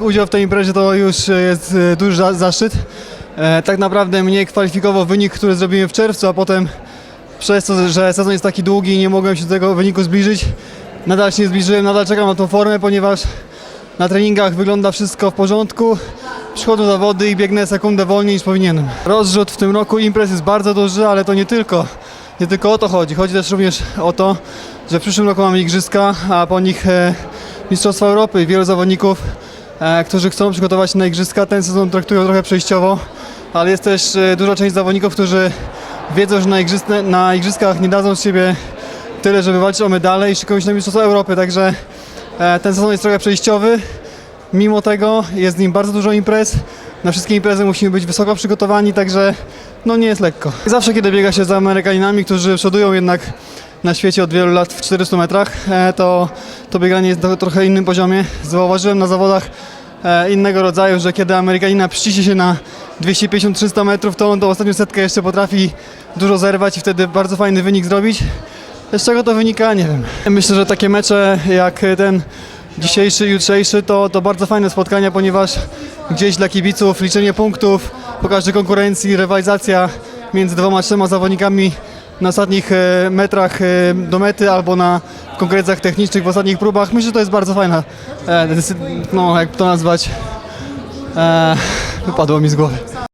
Udział w tej imprezie to już jest e, duży za- zaszczyt. E, Tak naprawdę mnie kwalifikował wynik, który zrobiłem w czerwcu, a potem przez to, że sezon jest taki długi i nie mogłem się do tego wyniku zbliżyć, nadal się nie zbliżyłem, nadal czekam na tą formę, ponieważ na treningach wygląda wszystko w porządku. Przychodzą zawody i biegnę sekundę wolniej niż powinienem. Rozrzut w tym roku imprez jest bardzo duży, ale to nie tylko. Nie tylko o to chodzi. Chodzi też również o to, że w przyszłym roku mamy igrzyska, a po nich e, Mistrzostwa Europy wielu zawodników, e, którzy chcą przygotować się na igrzyska, ten sezon traktują trochę przejściowo, ale jest też e, duża część zawodników, którzy wiedzą, że na, na igrzyskach nie dadzą z siebie tyle, żeby walczyć o medale i szykują się na Mistrzostwa Europy, także e, ten sezon jest trochę przejściowy. Mimo tego jest w nim bardzo dużo imprez. Na wszystkie imprezy musimy być wysoko przygotowani, także no nie jest lekko. Zawsze kiedy biega się z Amerykaninami, którzy przodują jednak na świecie od wielu lat w 400 metrach, e, to, to bieganie jest na trochę innym poziomie. Zauważyłem na zawodach e, innego rodzaju, że kiedy Amerykanina przyciśnie się na 250-300 metrów, to on tą ostatnią setkę jeszcze potrafi dużo zerwać i wtedy bardzo fajny wynik zrobić. Z czego to wynika? Nie wiem. Myślę, że takie mecze jak ten dzisiejszy jutrzejszy to, to bardzo fajne spotkania, ponieważ gdzieś dla kibiców liczenie punktów po każdej konkurencji, rywalizacja między dwoma, trzema zawodnikami na ostatnich e, metrach e, do mety albo na konkurencjach technicznych w ostatnich próbach. Myślę, że to jest bardzo fajna, e, no jak to nazwać, wypadło mi z głowy.